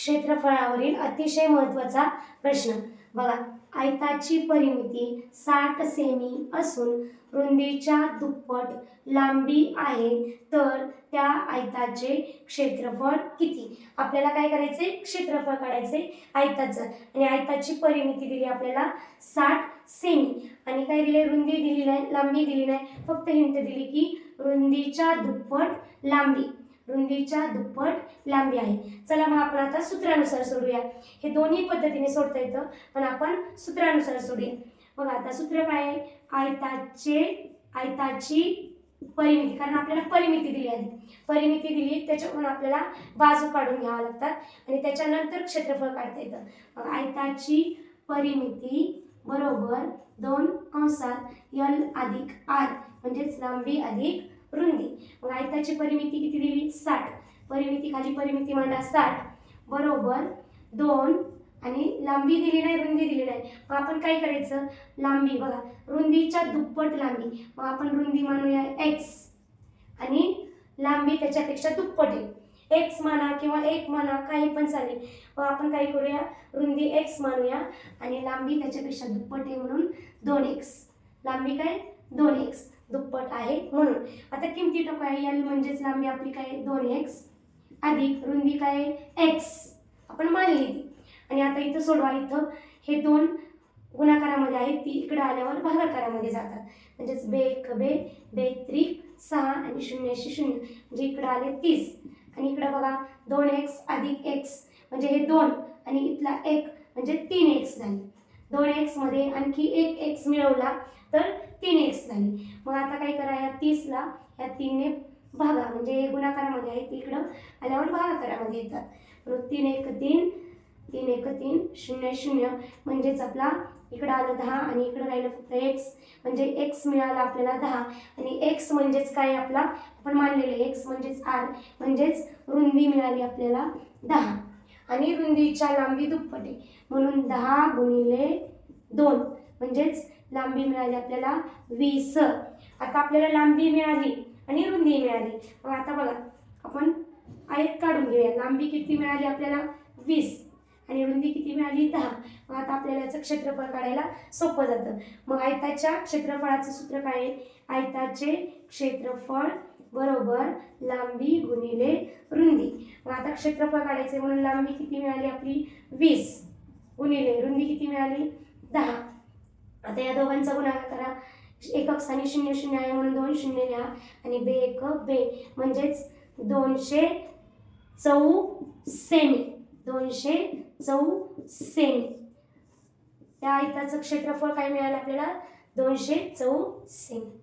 क्षेत्रफळावरील अतिशय महत्त्वाचा प्रश्न. बघा आयताची परिमिती साठ सेमी असून रुंदीच्या दुप्पट लांबी आहे तर त्या आयताचे क्षेत्रफळ किती? आपल्याला काय करायचे क्षेत्रफळ काढायचे आयताचं. आणि आयताची परिमिती दिली आपल्याला साठ सेमी. आणि काय दिले रुंदी दिली नाही लांबी दिली नाही. फक्त हिंट दिली की रुंदीच्या दुप्पट लांबी. रुंदीच्या दुप्पट लांबी आहे. चला मग आपण आता सूत्रानुसार सोडूया. हे दोन्ही पद्धतीने सोडता येतं पण आपण सूत्रानुसार सोडूया. मग आता सूत्र काय आयताचे आयताची परिमिती कारण आपल्याला परिमिती दिली आहे. परिमिती दिली त्याच्यावरून आपल्याला बाजू काढून घ्याव्या लागतात आणि त्याच्यानंतर क्षेत्रफळ काढता येतं. मग आयताची परिमिती बरोबर दोन कंसात यल अधिक आर म्हणजेच लांबी अधिक रुंदी. मग आयताची परिमिती किती दिली? साठ. परिमिती खाली परिमिती मांडा. साठ. बरोबर दोन. आणि लांबी दिली नाही रुंदी दिली नाही. मग आपण काय करायचं? लांबी. बघा रुंदीच्या दुप्पट लांबी. मग आपण रुंदी मानूया एक्स आणि लांबी त्याच्यापेक्षा दुप्पट आहे. एक्स माना किंवा एक माना काही पण चालेल. मग आपण काय करूया? रुंदी एक्स मानूया. आणि लांबी त्याच्यापेक्षा दुप्पट आहे म्हणून दोन एक्स लांबी काय? दोन एक्स दुप्पट आहे म्हणून. आता किमती टोक आहे. एल म्हणजेच लांबी आपली काय? दोन एक्स अधिक रुंदी काय? एक्स आपण मानली आणि आता इथं सोडवा इथं. हे दोन गुणाकारामध्ये आहेत. ती इकडं आल्यावर भागाकारामध्ये जातात. म्हणजेच बे एक बे बे त्रिक सहा आणि शून्याशी शून्य. म्हणजे इकडं आले तीस. आणि इकडं बघा दोन एक्स अधिक एक्स म्हणजे हे दोन. आणि इथला एक म्हणजे तीन एक्स झाले. दोन एक्समध्ये आणखी एक एक्स मिळवला तर तीन एक्स झाले. मग आता काय करा या तीसला या तीनने भागा म्हणजे हे गुणाकारामध्ये आहे इकडं आल्यावर भागाकारामध्ये येतात. मग तीन एक तीन तीन एक तीन शून्य शून्य. म्हणजेच आपला इकडं आलं दहा आणि इकडं राहिलं फक्त एक्स म्हणजे एक्स मिळाला आपल्याला दहा. आणि एक्स म्हणजेच काय आपला? आपण मानलेले एक्स म्हणजेच आर म्हणजेच रुंदी मिळाली आपल्याला दहा. आणि रुंदीच्या लांबी दुप्पटे म्हणून दहा गुणिले दोन. म्हणजेच लांबी मिळाली आपल्याला वीस. आता आपल्याला लांबी मिळाली आणि रुंदी मिळाली. मग आता बघा आपण आयत काढून घेऊया. लांबी किती मिळाली आपल्याला? वीस. आणि रुंदी किती मिळाली? दहा. मग आता आपल्याला याचं क्षेत्रफळ काढायला सोपं जातं. मग आयताच्या क्षेत्रफळाचं सूत्र काय आहे? आयताचे क्षेत्रफळ बरोबर लांबी गुणिले रुंदी. मग आता क्षेत्रफळ काढायचे म्हणून लांबी किती मिळाली आपली? वीस. गुणिले रुंदी किती मिळाली? दहा. आता या दोघांचा गुणाकार करा. एकक स्थानी शून्य शून्य आहे म्हणून दोन शून्य लिहा आणि बे एक बे. म्हणजेच दोनशे चौ सेमी. दोनशे चौ सेमी. त्या आयताचं क्षेत्रफळ काय मिळालं आपल्याला? दोनशे चौ सेमी.